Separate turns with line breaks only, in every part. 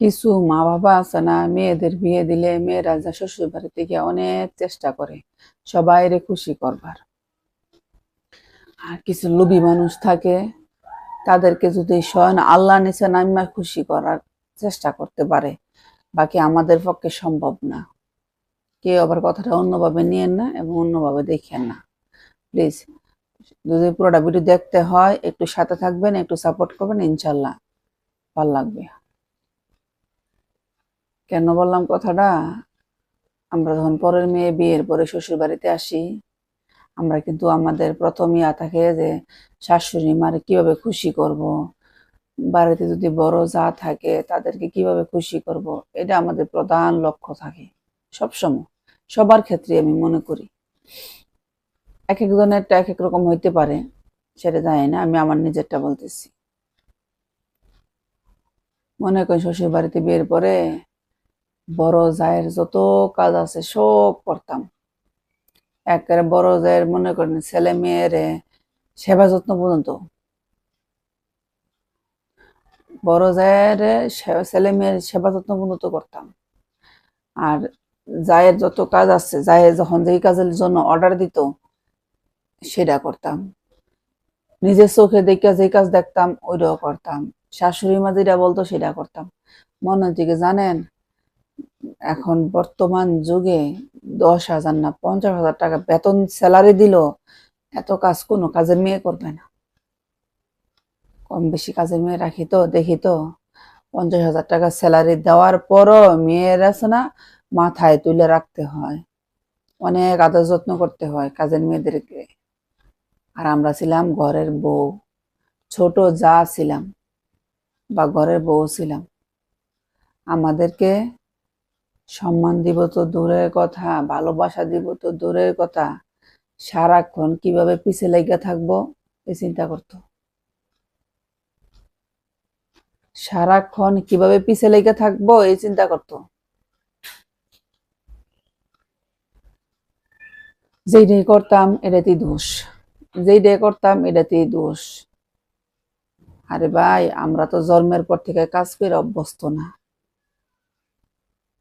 কিছু মা বাবা আছে না, মেয়েদের বিয়ে দিলে মেয়েরা যা শ্বশুর বাড়িতে গিয়ে অনেক চেষ্টা করে, সবাইরে খুশি করবার। আর কিছু লোভী মানুষ থাকে, তাদেরকে যদি স্বয়ং আল্লাহ নিচে নামিয়া খুশি করার চেষ্টা করতে পারে, বাকি আমাদের পক্ষে সম্ভব না। কেউ আবার কথাটা অন্যভাবে নিয়েন না এবং অন্যভাবে দেখেন না। প্লিজ, যদি পুরোটা ভিডিও দেখতে হয়, একটু সাথে থাকবেন, একটু সাপোর্ট করবেন, ইনশাল্লাহ, ভালো লাগবে। কেন বললাম কথাটা? আমরা যখন পরের মেয়ে বিয়ের পরে শ্বশুর বাড়িতে আসি, আমরা কিন্তু আমাদের প্রথম ইয়া থাকে যে, শাশুড়ি মারে কীভাবে খুশি করব? বাড়িতে যদি বড় যা থাকে, তাদেরকে কীভাবে খুশি করব? এটা আমাদের প্রধান লক্ষ্য থাকে সবসময়। সবার ক্ষেত্রে আমি মনে করি। এক একজনেরটা এক এক রকম হইতে পারে, সেটা জানি না, আমি আমার নিজেরটা বলতেছি। মনে করি শ্বশুর বাড়িতে বিয়ের পরে বড় জায়ের যত কাজ আছে সব করতাম। একেবারে বড় জায়ের মনে করেন ছেলে মেয়ের সেবা যত্ন পর্যন্ত। বড় জায়ের ছেলে মেয়ের সেবা যত্ন পর্যন্ত করতাম। আর জায়ের যত কাজ আছে জায়ের যখন যেই কাজের জন্য অর্ডার দিত, সেটা করতাম। নিজের চোখে দেখে যে কাজ দেখতাম, ওইটাও করতাম। শাশুড়ি মা যেটা বলতো, সেটা করতাম। মনে থেকে জানেন এখন বর্তমান যুগে দশ হাজার না পঞ্চাশ হাজার টাকা বেতন স্যালারি দিল, এত কাজ কোনো কাজের মেয়ে করবে না। কম বেশি কাজের মেয়ে রাখি তো, দেখি তো, পঞ্চাশ হাজার টাকা স্যালারি দেওয়ার পরও মেয়ের আছে না, মাথায় তুলে রাখতে হয়। অনেক আদর যত্ন করতে হয় কাজের মেয়েদেরকে। আর আমরা ছিলাম ঘরের বউ। ছোট যা ছিলাম বা ঘরের বউ ছিলাম। আমাদেরকে সম্মান দিব তো দূরের কথা, ভালোবাসা দিব তো দূরের কথা। সারাক্ষণ কীভাবে পিছে লেগে থাকব, এই চিন্তা করতো। সারাক্ষণ কীভাবে পিছে লেগে থাকব, এই চিন্তা করতো। যেইটাই করতাম, এটাতেই দোষ। যেইটাই করতাম, এটাতেই দোষ। আরে ভাই, আমরা তো জন্মের পর থেকে কাজ করে অভ্যস্ত না।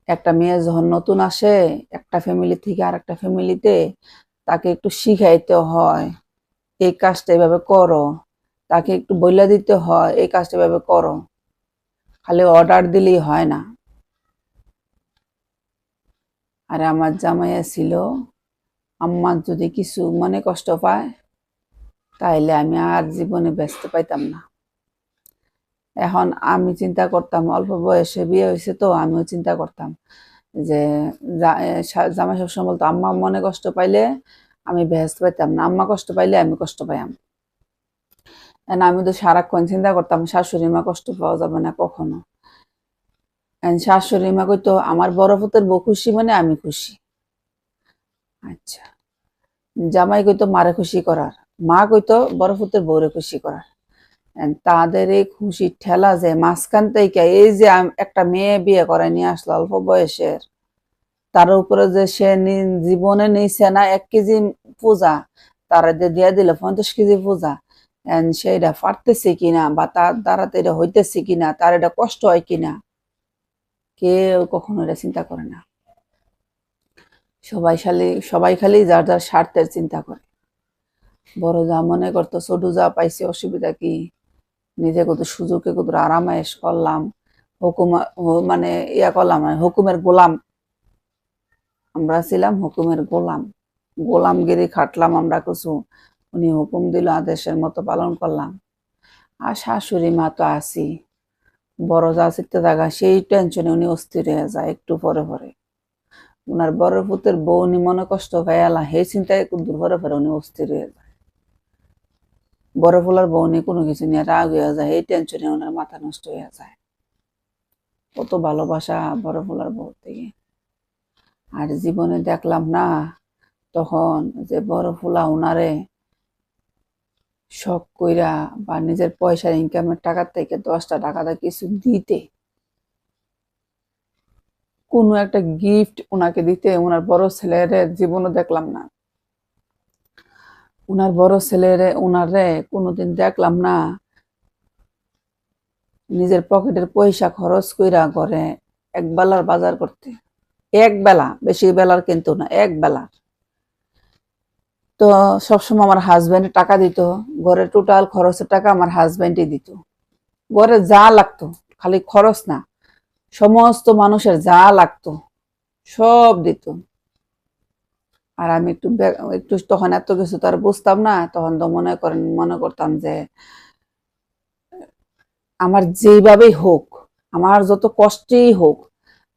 একটা মেয়ে যখন নতুন আসে, একটা ফ্যামিলি থেকে আর একটা ফ্যামিলিতে তাকে একটু শিখাইতে হয়, এই কাজটা এভাবে করো। তাকে একটু বইলা দিতে হয়, এই কাজটা এভাবে করো। খালি অর্ডার দিলেই হয় না। আর আমার জামাইয়া ছিল আম্মা যদি কিছু মনে কষ্ট পায়, তাইলে আমি আর জীবনে ব্যস্ত পাইতাম না। এখন আমি চিন্তা করতাম, অল্প বয়সে বিয়ে হয়েছে তো আমিও চিন্তা করতাম যে জামাই সবসময় বলতো, আম্মা মনে কষ্ট পাইলে আমি ব্যস্ত পাইতাম না, আম্মা কষ্ট পাইলে আমি কষ্ট পাইতাম আমি তো সারাক্ষণ চিন্তা করতাম, শাশুড়ি মা কষ্ট পাওয়া যাবে না কখনো। শাশুড়ি মা কইতো, আমার বড় পুতের বউ খুশি মানে আমি খুশি। আচ্ছা। জামাই কইতো, মারে খুশি করার। মা কইতো, বড় পুতের বউরে খুশি করার। তাদের এই খুশির ঠেলা যে মাঝখান থেকে এই যে একটা মেয়ে বিয়ে করে নিয়ে আসলো অল্প বয়সের। তার উপরে যে সে জীবনে নিছে না এক কেজি পূজা, তারা যে দিয়ে দিল পঞ্চাশ কেজি পূজা, And সেটা পারতেছে কিনা বা তার দ্বারা এটা হইতেছে কিনা, তার এটা কষ্ট হয় কিনা, কেউ কখনো এটা চিন্তা করে না। সবাই খালি সবাই খালি যার যার স্বার্থের চিন্তা করে। বড় যা মনে করতো, ছোট যা পাইছে, অসুবিধা কি? নিজে কত সুযোগে কত আরামায়েশ করলাম, হুকুম মানে ইয়া করলাম মানে হুকুমের গোলাম। আমরা ছিলাম হুকুমের গোলাম। গোলামগিরি খাটলাম আমরা কিছু। উনি হুকুম দিল, আদেশের মতো পালন করলাম। আর শাশুড়ি মা তো আছি। বড় যা চিত্তে থাকা, সেই টেনশনে উনি অস্থির হয়ে যায় একটু পরে পরে। ওনার বড় পুতের বউ উনি মনে কষ্ট হয়ে এলা সেই চিন্তায় একটু দূর পরে পরে উনি অস্থির হয়ে যায়। বড় ফুলার বউ নিয়ে কোনো কিছু নিয়ে রাগ হয়ে যায়, এই টেনশনে ওনার মাথা নষ্ট হয়ে যায়। কত ভালোবাসা বড় ফুলার বউ থেকে। আর জীবনে দেখলাম না, তখন যে বড় ফুলা উনারে শখ কইরা বা নিজের পয়সার ইনকামের টাকার থেকে দশটা টাকাটা কিছু দিতে, কোনো একটা গিফট ওনাকে দিতে ওনার বড় ছেলের জীবনও দেখলাম না। উনার বড় ছেলের, উনারে কোনোদিন দেখলাম না। নিজের পকেটের পয়সা খরচ কইরা করে এক বেলার বাজার করতে। এক বেলা, বেশি বেলার কিন্তু না, এক বেলার। তো সবসময় আমার হাজবেন্ড টাকা দিত ঘরের টোটাল খরচের টাকা আমার হাজব্যান্ডই দিত। ঘরে যা লাগতো, খালি খরচ না, সমস্ত মানুষের যা লাগতো, সব দিত। আর আমি একটু একটু তখন এত কিছু তো আর বুঝতাম না, তখন তো মনে করেন, মনে করতাম যে আমার যেভাবেই হোক, আমার যত কষ্টেই হোক,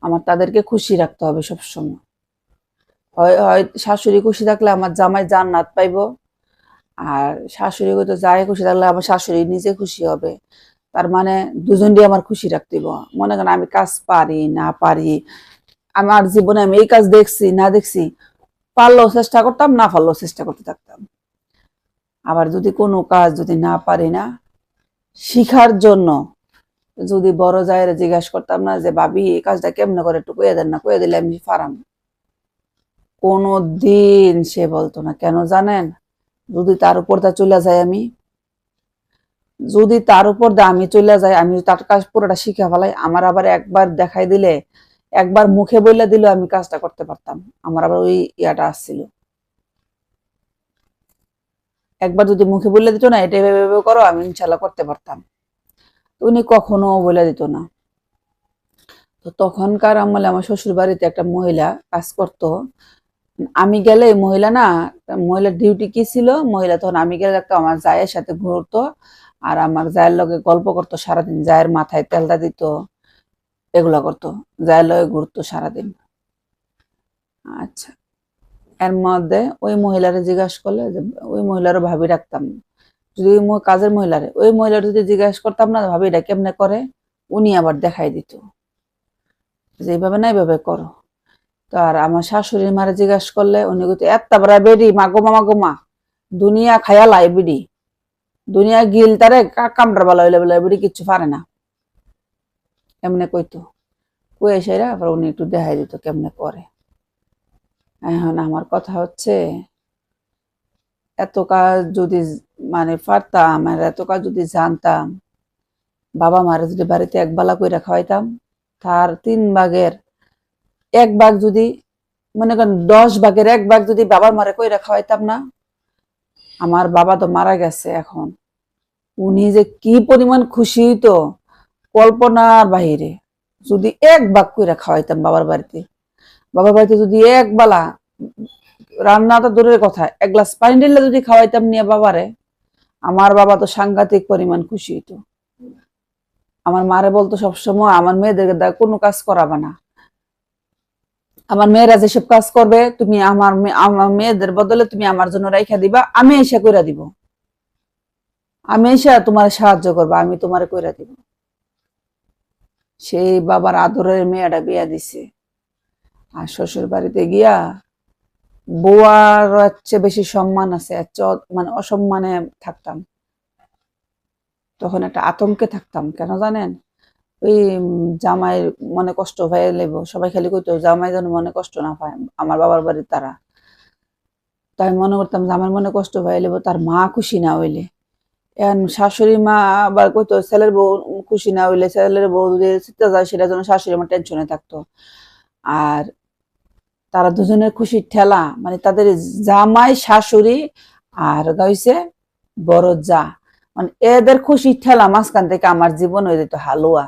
আমার তাদেরকে খুশি রাখতে হবে সবসময় হয় হয় শাশুড়ি খুশি থাকলে আমার জামাই জান্নাত পাইবো, আর শাশুড়ি তো যাই খুশি থাকলে আমার শাশুড়ি নিজে খুশি হবে তার মানে দুজনই আমার খুশি রাখতে হইবো। মনে করেন আমি কাজ পারি, না পারি, আমার জীবনে আমি এই কাজ দেখছি, না দেখছি পারলেও চেষ্টা করতাম, না পারলেও চেষ্টা করতে থাকতাম। আবার যদি কোনো কাজ যদি না পারি না, শিখার জন্য যদি বড় জায়ের জিজ্ঞাসা করতাম না যে, ভাবি, এই কাজটা কেমনে করে একটু কয়ে দেন না কয়ে দিলে আমি পারাম। কোনো দিন সে বলতো না, কেন জানেন? যদি তার উপর দা চলে যায় আমি, যদি তার উপর দা আমি চলে যাই, আমি তার কাজ পুরোটা শিখে ফেলাই, আমার আবার একবার দেখাই দিলে একবার মুখে বললে দিলে আমি কাজটা করতে পারতাম। আমার আবার ওই ইয়াটা আসছিল। একবার যদি মুখে বললে দিত না, এটা এভাবে করো, আমি ইনশাল্লাহ করতে পারতাম। উনি কখনো বলে দিত না। তো তখনকার আমলে আমার শ্বশুর বাড়িতে একটা মহিলা কাজ করতো। আমি গেলে মহিলা না, মহিলার ডিউটি কি ছিল? মহিলা তখন আমি গেলে একটা আমার জায়ের সাথে ঘুরতো, আর আমার জায়ের লগে গল্প করতো, সারাদিন জায়ের মাথায় তেলটা দিত। এগুলা করতো জায়ের লগে ঘুরতো সারাদিন। আচ্ছা এর মধ্যে ওই মহিলারে জিজ্ঞাসা করলে যে, ওই মহিলারও ভাবি রাখতাম যদি ওই কাজের মহিলারে, ওই মহিলার যদি জিজ্ঞাসা করতাম না, ভাবি এটা কেমনে করে, উনি আবার দেখাই দিত। যে এইভাবে না এইভাবে করো। তো আর আমার শাশুড়ির মারে জিজ্ঞাসা করলে উনি কইতো এত বড় বেডি মাগো মা মাগো মা, দুনিয়া খায়া লাই বিডি। দুনিয়া গিল তারে কামড়া বলা হইলে বলে, বিডি কিচ্ছু পারে না। এমনি কইতো? কয়ে সেরা আবার উনি একটু দেখাই দিত কেমনে করে। এখন আমার কথা হচ্ছে, এত কাজ যদি মানে পারতাম আর এত কাজ যদি জানতাম, বাবা মারে যদি বাড়িতে এক বেলা কইরা খাওয়াইতাম, তার তিন ভাগের এক ভাগ যদি, মনে করেন দশ ভাগের এক ভাগ যদি বাবার মারে কইরা খাওয়াইতাম না, আমার বাবা তো মারা গেছে এখন। উনি যে কি পরিমাণ খুশি হইতো কল্পনার বাহিরে। যদি এক ভাগ কইরা খাওয়াইতাম বাবার বাড়িতে। বাবার বাড়িতে যদি এক বেলা, রান্না তো দূরের কথা, এক গ্লাস পানি ঢেলে যদি খাওয়াইতাম নিয়ে বাবারে, আমার বাবা তো সাংঘাতিক পরিমাণ খুশি হইতো। আমার মারে বলতো সবসময়, আমার মেয়েদেরকে দা কোনো কাজ করাবে না। আমার মেয়েরা যেসব কাজ করবে, তুমি আমার আমার মেয়েদের বদলে তুমি আমার জন্য রাইখা দিবা, আমি এসে কইরা দিব। আমি এসে তোমার সাহায্য করব, আমি তোমার কইরা দিব। সেই বাবার আদরের মেয়েটা বিয়া দিছে। আর শ্বশুর বাড়িতে গিয়া বউয়ার হচ্ছে বেশি সম্মান আছে মানে অসম্মানে থাকতাম। তখন একটা আতঙ্কে থাকতাম, কেন জানেন? ওই জামাইয়ের মনে কষ্ট হয়ে লেব, সবাই খালি কইতো, জামাই যেন মনে কষ্ট না পায়, আমার বাবার বাড়ির তারা। তাই মনে করতাম, জামাই মনে কষ্ট হয়ে লেব, তার মা খুশি না হইলে। এখন শাশুড়ি মা আবার কইতো ছেলের বউ খুশি না হইলে ছেলের বউ যদি চিন্তা যায় সেটার জন্য শাশুড়ি মা টেনশনে থাকতো। আর তারা দুজনের খুশির ঠেলা মানে তাদের জামাই শাশুড়ি আর গাইছে বড় যা। মানে এদের খুশির ঠেলা মাঝখান থেকে আমার জীবন হয়ে যেত হালুয়া।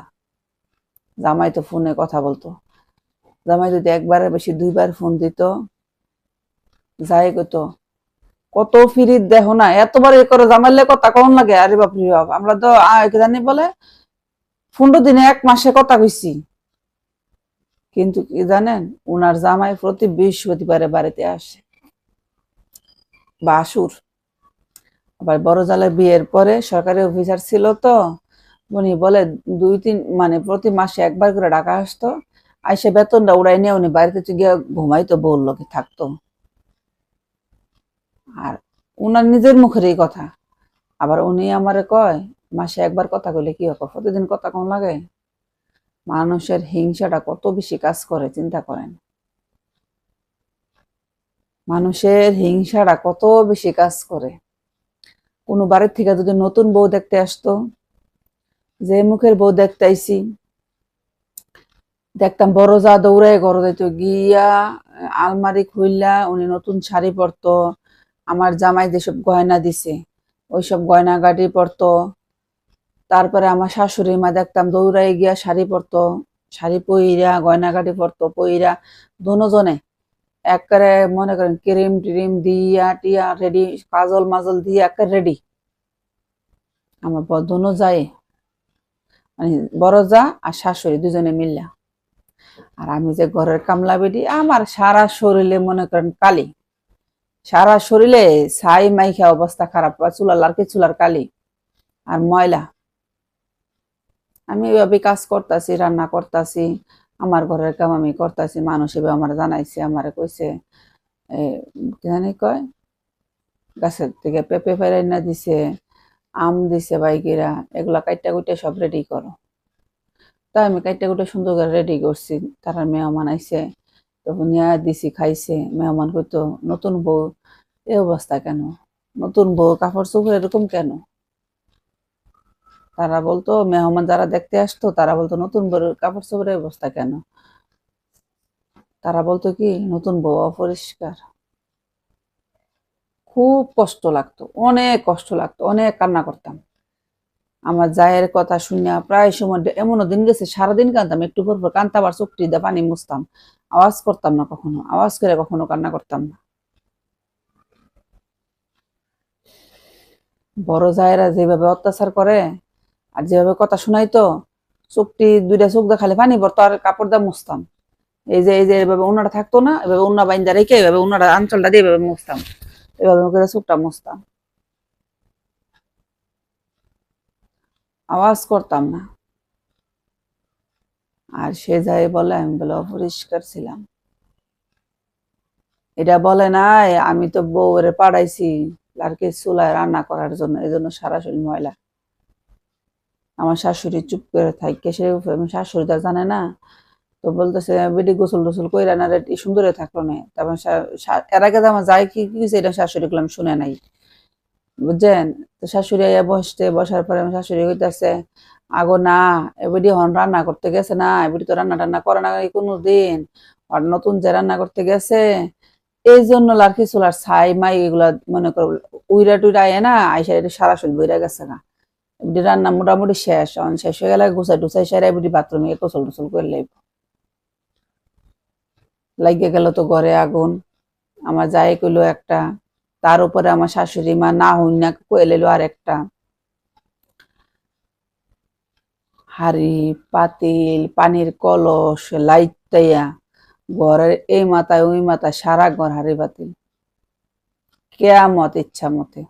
জামাই তো ফোনে কথা বলতো। জামাই যদি একবারের বেশি দুইবার ফোন দিত যাই কইতো কত ফিরিত দেখো না এতবার এ করে জামাইলে কথা কম লাগে? আরে বাপরে বাপ, আমরা তো জানি বলে, পনেরো দিনে এক মাসে কথা কইছি। কিন্তু কি জানেন, উনার জামাই প্রতি বৃহস্পতিবারে বাড়িতে আসে। বাসুর। আবার বড় জালের বিয়ের পরে সরকারি অফিসার ছিল তো, উনি বলে দুই তিন মানে প্রতি মাসে একবার করে ডাকা আসতো। আইসে বেতনটা উড়াই নিয়ে উনি বাড়িতে গিয়ে ঘুমাইতো, বলল কি থাকতো। আর উনার নিজের মুখের এই কথা। আবার উনি আমারে কয়, মাসে একবার কথা কইলে কি হবে? প্রতিদিন কথা কম লাগে? মানুষের হিংসাটা কত বেশি কাজ করে, চিন্তা করেন। মানুষের হিংসাটা কত বেশি কাজ করে। কোনো বাড়ির থেকে যদি নতুন বউ দেখতে আসতো, যে মুখের বউ দেখতাইছি দেখতাম বড় যা দৌড়ায় ঘর যাইতো গিয়া আলমারি খুললা উনি নতুন শাড়ি পরতো আমার জামাই যেসব গয়না দিছে, ওইসব গয়না গাড়ি পরতো, তারপরে আমার শাশুড়ি মা দেখতাম দৌড়াই গিয়া শাড়ি পরতো, শাড়ি পইরা গয়না গাড়ি পরতো, পইরা দুজনে একবারে মনে করেন ক্রিম টিরিম দিয়া, টিয়া রেডি, কাজল মাজল দিয়ে একেবারে রেডি। আমার দুনো যায় মানে বড় যা আর শাশুড়ি দুজনে মিললা। আর আমি যে ঘরের কামলা বেটি, আমার সারা শরীরে মনে করেন কালি। সারা শরীরে ছাই মাইখা অবস্থা খারাপ চুলার লারকে চুলার কালি আর ময়লা। আমি ওইভাবে কাজ করতেছি, রান্না করতেছি, আমার ঘরের কাম আমি করতেছি, মানুষ এবার আমার জানাইছে, আমারে কইছে কি জানি কয়, গাছের থেকে পেঁপে ফেরাই না দিছে, আম দিছে বাইকেরা এগুলা কাইটা কুইটা সব রেডি করো। তাই আমি কাইটা কুইটা সুন্দর করে রেডি করছি তারা মেহমান আইছে তখন নিয়ে দিছি, খাইছে, মেহমান কইতো, নতুন বউ, এ অবস্থা কেন? নতুন বউ, কাপড় চোপড় এরকম কেন? তারা বলতো, মেহমান যারা দেখতে আসতো, তারা বলতো, নতুন বউর কাপড় চোপড়ের অবস্থা কেন? তারা বলতো কি, নতুন বউ অপরিষ্কার। খুব কষ্ট লাগতো, অনেক কষ্ট লাগতো, অনেক কান্না করতাম। আমার জায়ের কথা শুনিয়া প্রায় সময় এমনও দিন গেছে, সারাদিন কাঁদতাম, একটু পর পর কান্তা আবার দিয়ে পানি মুছতাম। আওয়াজ করতাম না কখনো, আওয়াজ করে কখনো কান্না করতাম না। বড় জায়েরা যেভাবে অত্যাচার করে আর যেভাবে কথা শোনাইতো চোখটি দুইটা চোখ দেখালে পানি পড়তো আর কাপড় দিয়ে মুছতাম। এই যে এই যে এভাবে উনাটা থাকতো না, এভাবে উন্না বাইন্দা রেখে এভাবে উনাটা আঞ্চলটা দিয়ে এভাবে মুছতাম। এভাবে চোখটা মুছতাম। আওয়াজ করতাম না। আর সে যাই বলে, আমি বলে, অপরিষ্কার ছিলাম। এটা বলে নাই, আমি তো বউরে পাঠাইছি লারকে চুলায় রান্না করার জন্য, এই জন্য সারা শরীর ময়লা। আমার শাশুড়ি চুপ করে থাকে, সে শাশুড়ি তা জানে না। তো বলতেছে বেডি গোসল টোসল কইরা না সুন্দরে থাকল না। তারপর এর আগে আমার যাই কি কি এটা শাশুড়ি গুলো শুনে নাই। বুঝছেন? তো শাশুড়ি আইয়া বসতে বসার পরে আমার শাশুড়ি কইতাছে, আগো না এবারে হন রান্না করতে গেছে না এবারে তো রান্না টান্না করে না কোনো দিন আর নতুন যে রান্না করতে গেছে, এই জন্য লার্কি চুলার ছাই মাই এগুলা মনে করো, উইরা টুইরা আয় না, আইসা এটা সারা শরীর বইরা গেছে না এবারে রান্না মোটামুটি শেষ অন শেষ হয়ে গেলে গুছাই টুসাই সেরা এবারে বাথরুমে গোসল টোসল করে লাইব। লাগিয়ে গেল তো ঘরে আগুন, আমার যাই কইলো একটা তার উপরে আমার শাশুড়ি মা না হইন না এলো আর একটা হাড়ি, পাতিল, পানির কলস লাইটাইয়া ঘরের এই মাথায় ওই মাথায় সারা ঘর হাড়ি পাতিল। কেয়ামত ইচ্ছা মতে।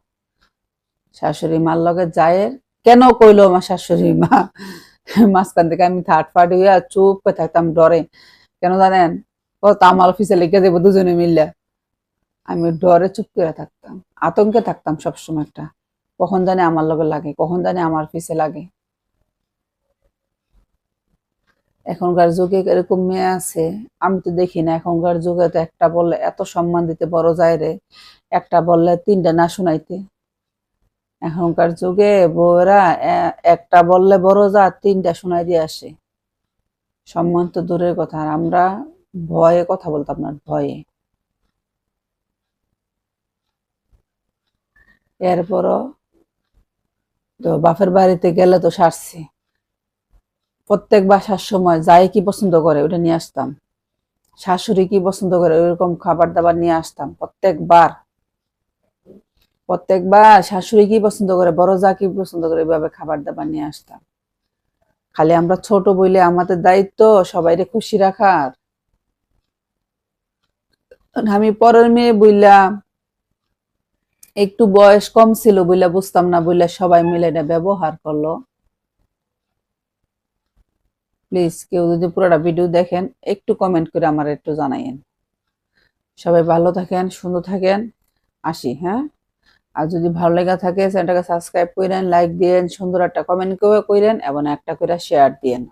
শাশুড়ি মার লগে যায় কেন কইলো আমার শাশুড়ি মা? মাঝখান থেকে আমি থার্ড পার্টি হইয়া চুপ করে থাকতাম ডরে। কেন জানেন? ও তো আমার অফিসে লিখে দেবো দুজনে মিললে। আমি ডরে চুপ করে থাকতাম, আতঙ্কে থাকতাম সবসময় একটা। কখন জানি আমার লগে লাগে, কখন জানি আমার পিছে লাগে। এখনকার যুগে এরকম মেয়ে আছে, আমি তো দেখি না, এখনকার যুগে তো একটা বললে এত সম্মান দিতে বড় যায় রে, একটা বললে তিনটা না শুনাইতে। এখনকার যুগে বউরা একটা বললে বড় যা তিনটা শোনাই দিয়ে আসে। সম্মান তো দূরের কথা, আর আমরা ভয়ে কথা বলতাম না, ভয়ে। এরপরও তো বাপের বাড়িতে গেলে তো সারছি। প্রত্যেক বাসার সময় যাই কি পছন্দ করে ওটা নিয়ে আসতাম। শাশুড়ি কি পছন্দ করে, ওইরকম খাবার দাবার নিয়ে আসতাম প্রত্যেকবার। প্রত্যেকবার শাশুড়ি কি পছন্দ করে, বড় যা কি পছন্দ করে এভাবে খাবার দাবার নিয়ে আসতাম। খালি আমরা ছোট বইলে আমাদের দায়িত্ব সবাইরে খুশি রাখার। আমি পরের মেয়ে বইলাম একটু বয়স কম ছিল বইলা বুঝতাম না, বইলা সবাই মিলে এটা ব্যবহার করল। প্লিজ কেউ যদি পুরোটা ভিডিও দেখেন, একটু কমেন্ট করে আমার একটু জানাইন সবাই ভালো থাকেন, সুন্দর থাকেন, আসি হ্যাঁ? আর যদি ভালো লেগে থাকে চ্যানেলটাকে সাবস্ক্রাইব করেন লাইক দিয়েন, সুন্দর একটা কমেন্ট করে করেন এবং একটা করে শেয়ার দিয়েন।